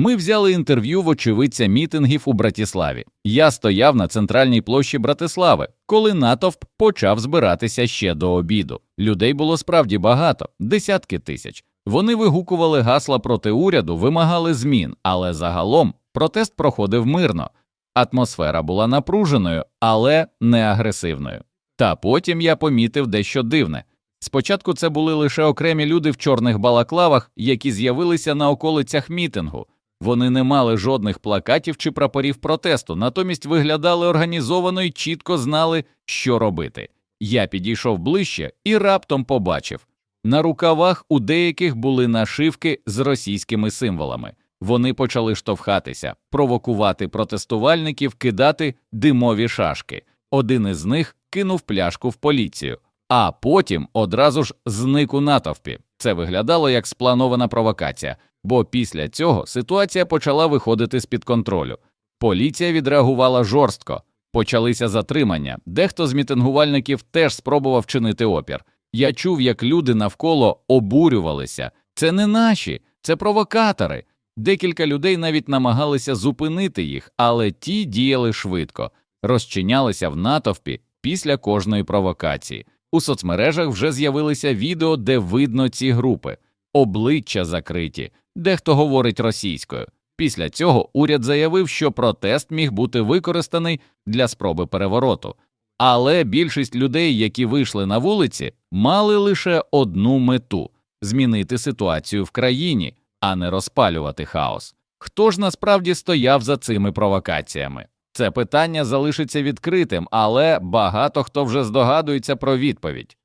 Ми взяли інтерв'ю в очевидця мітингів у Братиславі. Я стояв на центральній площі Братислави, коли натовп почав збиратися ще до обіду. Людей було справді багато, десятки тисяч. Вони вигукували гасла проти уряду, вимагали змін, але загалом протест проходив мирно. Атмосфера була напруженою, але не агресивною. Та потім я помітив дещо дивне. Спочатку це були лише окремі люди в чорних балаклавах, які з'явилися на околицях мітингу. Вони не мали жодних плакатів чи прапорів протесту, натомість виглядали організовано і чітко знали, що робити. Я підійшов ближче і раптом побачив. На рукавах у деяких були нашивки з російськими символами. Вони почали штовхатися, провокувати протестувальників, кидати димові шашки. Один із них кинув пляшку в поліцію, а потім одразу ж зник у натовпі. Це виглядало як спланована провокація, бо після цього ситуація почала виходити з-під контролю. Поліція відреагувала жорстко, почалися затримання. Дехто з мітингувальників теж спробував чинити опір. Я чув, як люди навколо обурювалися. Це не наші, це провокатори. Декілька людей навіть намагалися зупинити їх, але ті діяли швидко, розчинялися в натовпі після кожної провокації. У соцмережах вже з'явилися відео, де видно ці групи, обличчя закриті, дехто говорить російською. Після цього уряд заявив, що протест міг бути використаний для спроби перевороту. Але більшість людей, які вийшли на вулиці, мали лише одну мету змінити ситуацію в країні, а не розпалювати хаос. Хто ж насправді стояв за цими провокаціями? Це питання залишиться відкритим, але багато хто вже здогадується про відповідь.